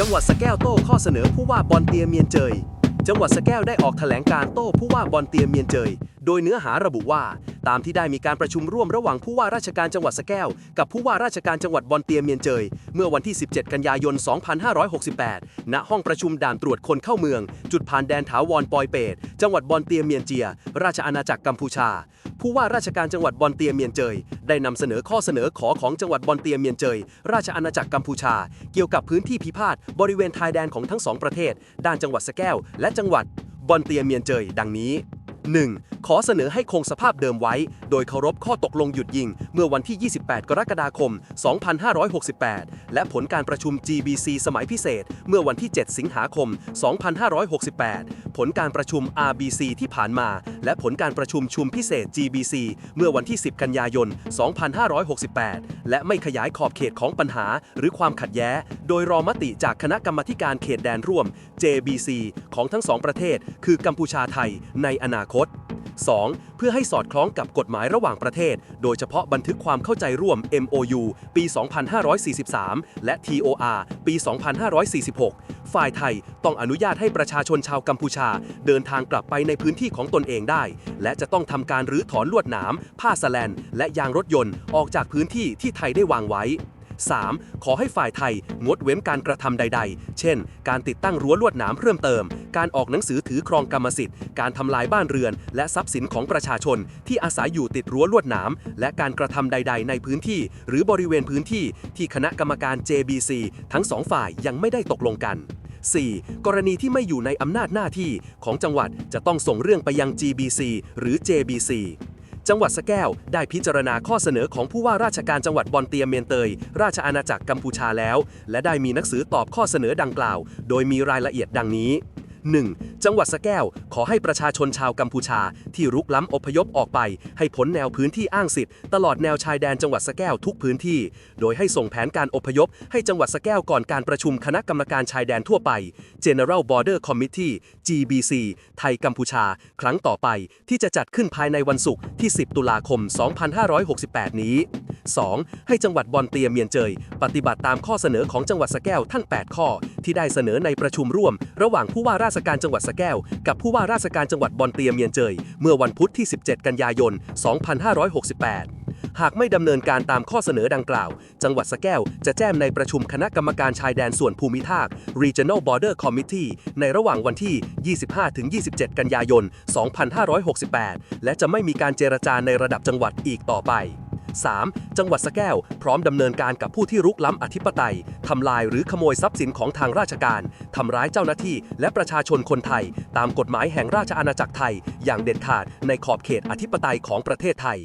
จังหวัดสแก้วโต้ข้อเสนอผู้ว่าบอลเตียเมียนเจย จังหวัดสแก้วได้ออกแถลงการโต้ผู้ว่าบอลเตียเมียนเจย โดยเนื้อหาระบุว่า ตามที่ได้มีการประชุมร่วมระหว่างผู้ว่าราชการจังหวัดสแก้ว กับผู้ว่าราชการจังหวัดบอลเตียเมียนเจย เมื่อวันที่ 17 กันยายน 2568 ณ ห้องประชุมด่านตรวจคนเข้าเมือง จุดผ่านแดนถาวรปอยเปตจังหวัดบอลเตียเมียนเจีย ราชอาณาจักรกัมพูชา ผู้ว่าราชการจังหวัดบอลเตียเมียนเจย ได้นำเสนอข้อเสนอขอของจังหวัดบอลเตียเมียนเจย ราชอาณาจักรกัมพูชา เกี่ยวกับพื้นที่พิพาทบริเวณชายแดนของทั้งสองประเทศ ด้านจังหวัดสแก้ว และจังหวัดบอลเตียเมียนเจย ดังนี้ 1. ขอเสนอให้คงสภาพเดิมไว้ โดยเคารพข้อตกลงหยุดยิง เมื่อวันที่ 28 กรกฎาคม 2568 และผลการประชุม GBC สมัยพิเศษ เมื่อวันที่ 7 สิงหาคม 2568 ผลการประชุม RBC ที่ผ่านมา และผลการประชุมชุมพิเศษ GBC เมื่อวันที่ 10 กันยายน 2568 และไม่ขยายขอบเขตของปัญหา หรือความขัดแย้งโดยรอมติจากคณะกรรมาการเขตแดนร่วม JBC ของทั้งสองประเทศ คือกัมพูชาไทยในอนาคต 2. เพื่อให้สอดคล้องกับกฎหมายระหว่างประเทศ โดยเฉพาะบันทึกความเข้าใจร่วม MOU ปี 2543 และ TOR ปี 2546 ฝ่ายไทยต้องอนุญาตให้ประชาชนชาวกัมพูชา เดินทางกลับไปในพื้นที่ของตนเองได้ และจะต้องทำการรื้อถอนลวดหนาม ผ้าสแลน และยางรถยนต์ออกจากพื้นที่ที่ไทยได้วางไว้ 3. ขอให้ฝ่ายไทยงดเว้นการกระทำใด ๆ เช่น การติดตั้งรั้วลวดหนามเพิ่มเติม การออกหนังสือถือครองกรรมสิทธิ์ การทำลายบ้านเรือน และทรัพย์สินของประชาชน ที่อาศัยอยู่ติดรั้วลวดหนามและการกระทำใด ๆ ในพื้นที่ หรือบริเวณพื้นที่ที่คณะกรรมการ JBC ทั้งสองฝ่ายยังไม่ได้ตกลงกัน 4. กรณีที่ไม่อยู่ในอำนาจหน้าที่ของจังหวัดจะต้องส่งเรื่องไปยัง GBC หรือ JBC จังหวัดสะแก้วได้พิจารณาข้อเสนอของผู้ว่าราชการจังหวัดบอนเตียเมียนเตย ราชอาณาจักรกัมพูชาแล้ว และได้มีหนังสือตอบข้อเสนอดังกล่าว โดยมีรายละเอียดดังนี้ 1. จังหวัดสะแก้ว ขอให้ประชาชนชาวกัมพูชา ที่รุกล้ำอพยพออกไป ให้พ้นแนวพื้นที่อ้างสิทธิ์ตลอดแนวชายแดนจังหวัดสะแก้วทุกพื้นที่ โดยให้ส่งแผนการอพยพ ให้จังหวัดสะแก้วก่อนการประชุมคณะกรรมการชายแดนทั่วไป General Border Committee GBC ไทยกัมพูชา ครั้งต่อไปที่จะจัดขึ้นภายในวันศุกร์ที่ 10 ตุลาคม 2568 นี้ 2. ให้จังหวัดบอนเตียเมียนเจย ปฏิบัติตามข้อเสนอของจังหวัดสแก้วทั้ง 8 ข้อ ที่ได้เสนอในประชุมร่วม ระหว่างผู้ว่าราชการจังหวัดสแก้ว กับผู้ว่าราชการจังหวัดบอนเตียเมียนเจย เมื่อวันพุธที่ 17 กันยายน 2568หากไม่ดำเนินการตามข้อเสนอดังกล่าว จังหวัดสแก้วจะแจ้งในประชุมคณะกรรมการชายแดนส่วนภูมิภาค Regional Border Committee ในระหว่างวันที่ 25-27 กันยายน 2568 และจะไม่มีการเจรจาในระดับจังหวัดอีกต่อไป 3. จังหวัดสะแก้ว พร้อมดำเนินการกับผู้ที่รุกล้ำอธิปไตยทำลายหรือขโมยทรัพย์สินของทางราชการทำร้ายเจ้าหน้าที่ และประชาชนคนไทย ตามกฎหมายแห่งราชอาณาจักรไทย อย่างเด็ดขาดในขอบเขตอธิปไตยของประเทศไทย